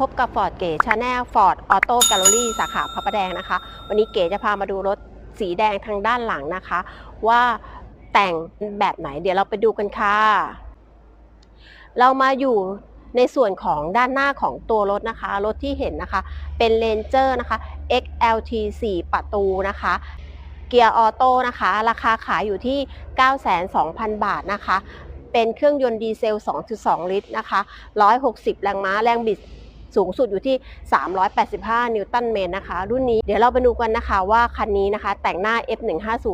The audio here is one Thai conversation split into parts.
พบกับ Ford เก๋ชาแนล Ford Auto Gallery สาขาพระประแดงนะคะ วันนี้เก๋จะพามาดูรถสีแดงทางด้านหลังนะคะ ว่าแต่งแบบไหนเดี๋ยวเราไปดูกันค่ะ เรามาอยู่ในส่วนของด้านหน้าของตัวรถนะคะ รถที่เห็นนะคะ เป็น Ranger นะคะ XLT 4 ประตูนะคะ เกียร์ออโต้นะคะ ราคาขายอยู่ที่92,000 บาทนะคะ เป็นเครื่องยนต์ดีเซล 2.2 ลิตรนะคะ 160 แรงม้า แรงบิดสูงสุดอยู่ที่ 385 นิวตันเมตรนะคะ รุ่นนี้เดี๋ยวเราไปดูกันนะคะว่าคันนี้นะคะแต่งหน้า F150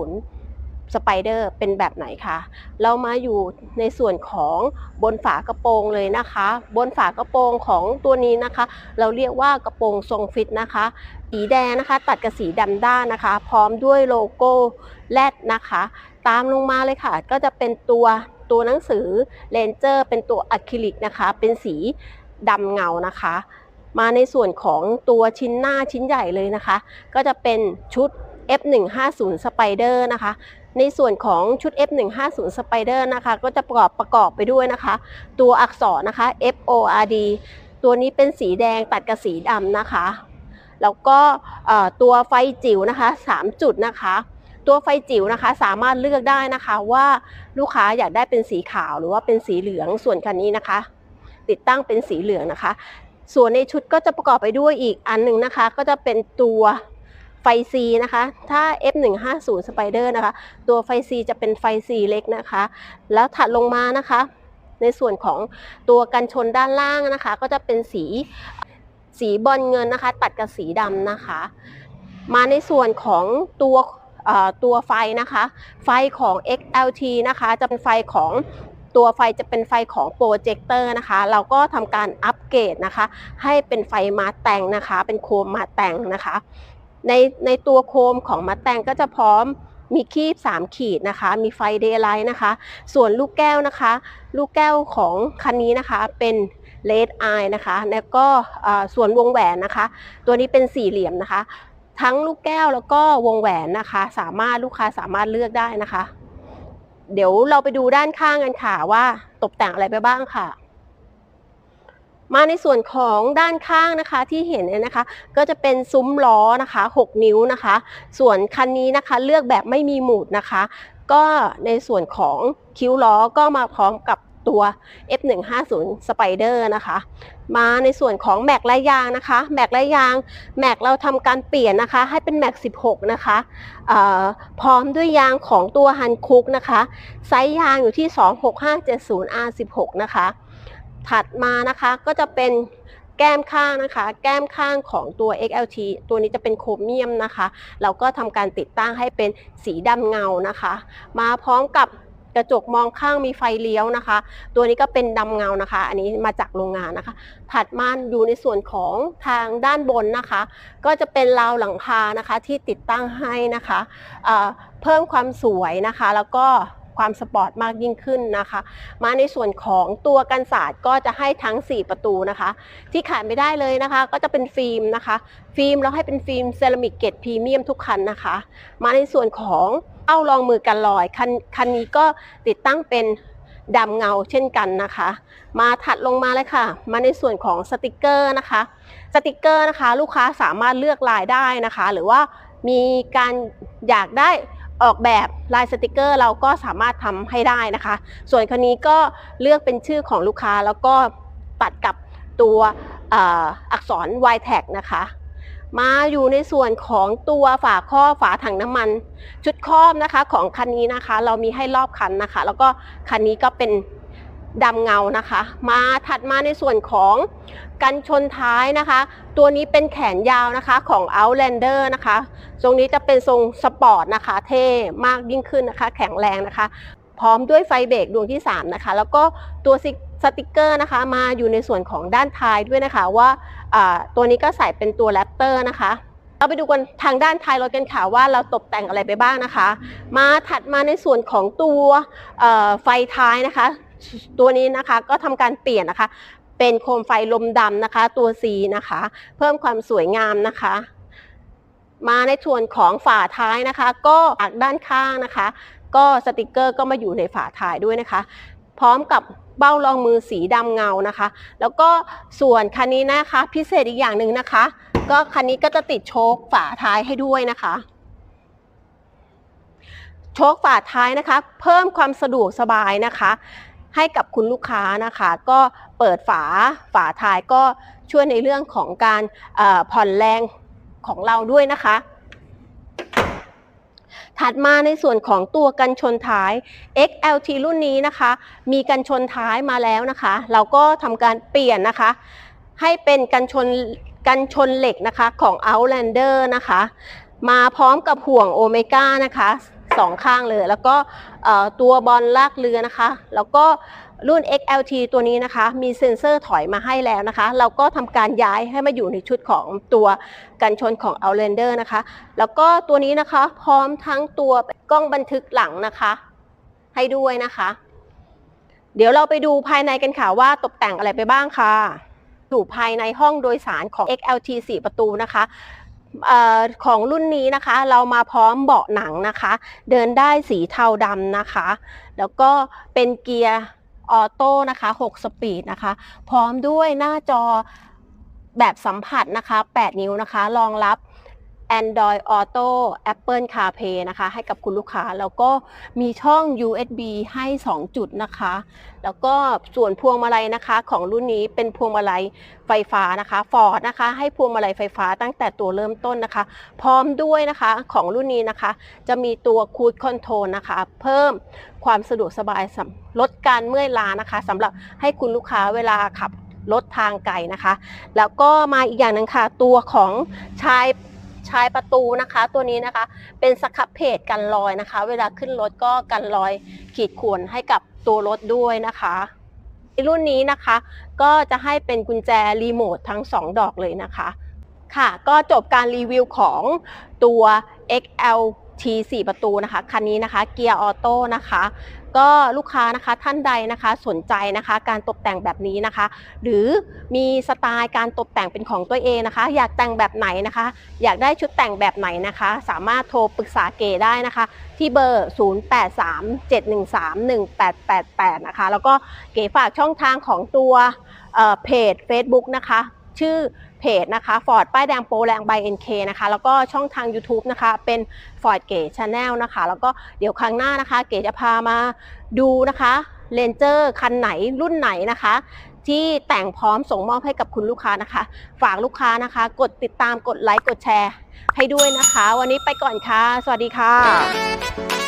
Spider เป็นแบบไหนคะเรามาอยู่ในส่วนของบนฝากระโปรงเลยนะคะ บนฝากระโปรงของตัวนี้นะคะ เราเรียกว่ากระโปรงทรงฟิตนะคะ สีแดงนะคะ ตัดกับสีดำด้านนะคะ พร้อมด้วยโลโก้แรดนะคะ ตามลงมาเลยค่ะ ก็จะเป็นตัว ตัวหนังสือเลนเจอร์เป็นตัวอะคริลิกนะคะ เป็นสีดำเงานะคะ มาในส่วนของตัวชิ้นหน้าชิ้นใหญ่เลยนะคะ ก็จะเป็นชุด F150 Spider นะคะ ในส่วนของชุด F150 Spider นะคะ ก็จะประกอบประกอบไปด้วยนะคะ ตัวอักษรนะคะ FORD ตัวนี้เป็นสีแดงตัดกับสีดำนะคะ แล้วก็ตัวไฟจิ๋วนะคะ 3 จุดนะคะ ตัวไฟจิ๋วนะคะ สามารถเลือกได้นะคะว่าลูกค้าอยากได้เป็นสีขาวหรือว่าเป็นสีเหลืองส่วนคันนี้นะคะ ติดตั้งเป็นสีเหลืองนะคะ ส่วนในชุดก็จะประกอบไปด้วยอีกอันหนึ่งนะคะ ก็จะเป็นตัวไฟ C นะคะ ถ้า F150 Spider นะคะ ตัวไฟ C จะเป็นไฟ C เล็กนะคะ แล้วถัดลงมานะคะ ในส่วนของตัวกันชนด้านล่างนะคะ ก็จะเป็นสีสีบอลเงินนะคะ ตัดกับสีดำนะคะ มาในส่วนของตัว ตัวไฟนะคะ ไฟของ XLT นะคะจะเป็นไฟของตัวไฟจะเป็นไฟของโปรเจคเตอร์นะคะ เราก็ทำการอัปเกรดนะคะ ให้เป็นไฟมาแต่งนะคะ เป็นโคมมาแต่งนะคะ ในในตัวโคมของมาแต่งก็จะพร้อมมีคีบ 3 ขีดนะคะ มีไฟเดย์ไลท์นะคะ ส่วนลูกแก้วนะคะ ลูกแก้วของคันนี้นะคะเป็นเลดไอนะคะ แล้วก็ส่วนวงแหวนนะคะ ตัวนี้เป็นสี่เหลี่ยมนะคะ ทั้งลูกแก้วแล้วก็วงแหวนนะคะ สามารถลูกค้าสามารถเลือกได้นะคะ เดี๋ยวเราไปดูด้านข้างกันค่ะว่าตกแต่งอะไรไปบ้างค่ะ มาในส่วนของด้านข้างนะคะที่เห็นเนี่ยนะคะ ก็จะเป็นซุ้มล้อนะคะ 6 นิ้วนะคะ ส่วนคันนี้นะคะเลือกแบบไม่มีหมุดนะคะ ก็ในส่วนของคิ้วล้อก็มาพร้อมกับ ตัว F150 Spider นะคะ มาในส่วนของแม็กและยางนะคะ แม็กและยาง แม็กเราทำการเปลี่ยนนะคะ ให้เป็นแม็ก 16 นะคะพร้อมด้วยยางของตัวฮันคุกนะคะ ไซส์ยางอยู่ที่ 26570 R16 นะคะ ถัดมานะคะก็จะเป็นแก้มข้างนะคะ แก้มข้างของตัว XLT ตัวนี้จะเป็นโครเมียมนะคะ เราก็ทำการติดตั้งให้เป็นสีดำเงานะคะ มาพร้อมกับ กระจกมองข้างมีไฟเลี้ยวนะคะ ตัวนี้ก็เป็นดำเงานะคะ อันนี้มาจากโรงงานนะคะ ถัดมาอยู่ในส่วนของทางด้านบนนะคะ ก็จะเป็นราวหลังคานะคะที่ติดตั้งให้นะคะเพิ่มความสวยนะคะแล้วก็ ความสปอร์ตมากยิ่งขึ้นนะคะ มาในส่วนของตัวกันศาสตร์ก็จะให้ทั้ง 4 ประตูนะคะ ที่ขาดไม่ได้เลยนะคะ ก็จะเป็นฟิล์มนะคะ ฟิล์มเราให้เป็นฟิล์มเซรามิกเกรดพรีเมียมทุกคันนะคะ มาในส่วนของเอ้ารองมือกันลอยคันคันนี้ก็ติดตั้งเป็นดำเงาเช่นกันนะคะ มาถัดลงมาเลยค่ะ มาในส่วนของสติกเกอร์นะคะ สติกเกอร์นะคะ ลูกค้าสามารถเลือกลายได้นะคะ หรือว่ามีการอยากได้ ออกแบบลายสติกเกอร์เราก็สามารถทำให้ได้นะคะ ส่วนคันนี้ก็เลือกเป็นชื่อของลูกค้าแล้วก็ตัดกับตัวอ,อ,อักษร y t a g นะคะ มาอยู่ในส่วนของตัวฝาครอบฝาถังน้ำมัน ชุดครอบนะคะของคันนี้นะคะ เรามีให้รอบคันนะคะ แล้วก็คันนี้ก็เป็น ดำเงานะคะ มาถัดมาในส่วนของกันชนท้ายนะคะ ตัวนี้เป็นแขนยาวนะคะของ Outlander นะคะทรงนี้จะเป็นทรงสปอร์ตนะคะ เท่มากยิ่งขึ้นนะคะ แข็งแรงนะคะ พร้อมด้วยไฟเบรกดวงที่ 3 นะคะ แล้วก็ตัวสติกเกอร์นะคะ มาอยู่ในส่วนของด้านท้ายด้วยนะคะว่าาตัวนี้ก็ใส่เป็นตัวแรปเตอร์นะคะเราไปดูกันทางด้านท้ายรถกันค่ะว่าเราตกแต่งอะไรไปบ้างนะคะ มาถัดมาในส่วนของตัวไฟท้ายนะคะ ตัวนี้นะคะก็ทำการเปลี่ยนนะคะ เป็นโคมไฟลมดำนะคะ ตัว C นะคะ เพิ่มความสวยงามนะคะ มาในส่วนของฝาท้ายนะคะ ก็จากด้านข้างนะคะ ก็สติกเกอร์ก็มาอยู่ในฝาท้ายด้วยนะคะ พร้อมกับเบ้ารองมือสีดำเงานะคะ แล้วก็ส่วนคันนี้นะคะ พิเศษอีกอย่างหนึ่งนะคะ ก็คันนี้ก็จะติดโชคฝาท้ายให้ด้วยนะคะโชคฝาท้ายนะคะ เพิ่มความสะดวกสบายนะคะ ให้กับคุณลูกค้านะคะ ก็เปิดฝาฝาท้ายก็ช่วยในเรื่องของการผ่อนแรงของเราด้วยนะคะ ถัดมาในส่วนของตัวกันชนท้าย XLT รุ่นนี้นะคะ มีกันชนท้ายมาแล้วนะคะ เราก็ทำการเปลี่ยนนะคะ ให้เป็นกันชนกันชนเหล็กนะคะของ Outlander นะคะ มาพร้อมกับห่วงโอเมก้านะคะ สองข้างเลย แล้วก็ตัวบอลลากเรือนะคะ แล้วก็รุ่น XLT ตัวนี้นะคะ มีเซ็นเซอร์ถอยมาให้แล้วนะคะ เราก็ทำการย้ายให้มาอยู่ในชุดของตัวกันชนของ Outlander นะคะ แล้วก็ตัวนี้นะคะพร้อมทั้งตัวกล้องบันทึกหลังนะคะ ให้ด้วยนะคะ เดี๋ยวเราไปดูภายในกันค่ะว่าตกแต่งอะไรไปบ้างค่ะอยู่ภายในห้องโดยสารของ XLT 4 ประตูนะคะ ของรุ่นนี้นะคะ เรามาพร้อมเบาะหนังนะคะ เดินได้สีเทาดำนะคะ แล้วก็เป็นเกียร์ออโต้นะคะ 6 สปีดนะคะ พร้อมด้วยหน้าจอแบบสัมผัสนะคะ 8 นิ้วนะคะ รองรับ Android Auto Apple CarPlay นะคะ ให้กับคุณลูกค้า แล้วก็มีช่อง USB ให้ 2 จุดนะคะ แล้วก็ส่วนพวงมาลัยนะคะของรุ่นนี้เป็นพวงมาลัยไฟฟ้านะคะ Ford นะคะให้พวงมาลัยไฟฟ้าตั้งแต่ตัวเริ่มต้นนะคะ พร้อมด้วยนะคะของรุ่นนี้นะคะ จะมีตัว Cruise Control นะคะ เพิ่มความสะดวกสบายลดการเมื่อยล้านะคะสำหรับให้คุณลูกค้าเวลาขับรถทางไกลนะคะ แล้วก็มาอีกอย่างหนึงค่ะ ตัวของชาย ชายประตูนะคะ ตัวนี้นะคะ เป็นสครับเพจกันรอยนะคะ เวลาขึ้นรถก็กันรอยขีดข่วนให้กับตัวรถด้วยนะคะในรุ่นนี้นะคะ ก็จะให้เป็นกุญแจรีโมททั้ง 2 ดอกเลยนะคะ ค่ะ ก็จบการรีวิวของตัว XL T 4ประตูนะคะคันนี้นะคะเกียร์ออโต้นะคะก็ลูกค้านะคะท่านใดนะคะสนใจนะคะ การตกแต่งแบบนี้นะคะ หรือมีสไตล์การตกแต่งเป็นของตัวเองนะคะ อยากแต่งแบบไหนนะคะ อยากได้ชุดแต่งแบบไหนนะคะ สามารถโทรปรึกษาเก๋ได้นะคะ ที่เบอร์ 0837131888 นะคะ แล้วก็เก๋ฝากช่องทางของตัวเเพจ Facebook นะคะ ชื่อเพจนะคะ Ford ป้ายแดงโปรแรง by NK นะคะแล้วก็ช่องทาง YouTube นะคะเป็น Ford เก๋ Channel นะคะ แล้วก็เดี๋ยวครั้งหน้านะคะ เก๋จะพามาดูนะคะเลนเจอร์คันไหนรุ่นไหนนะคะ ที่แต่งพร้อมส่งมอบให้กับคุณลูกค้านะคะ ฝากลูกค้านะคะ กดติดตามกดไลค์กดแชร์ให้ด้วยนะคะ วันนี้ไปก่อนค่ะ สวัสดีค่ะ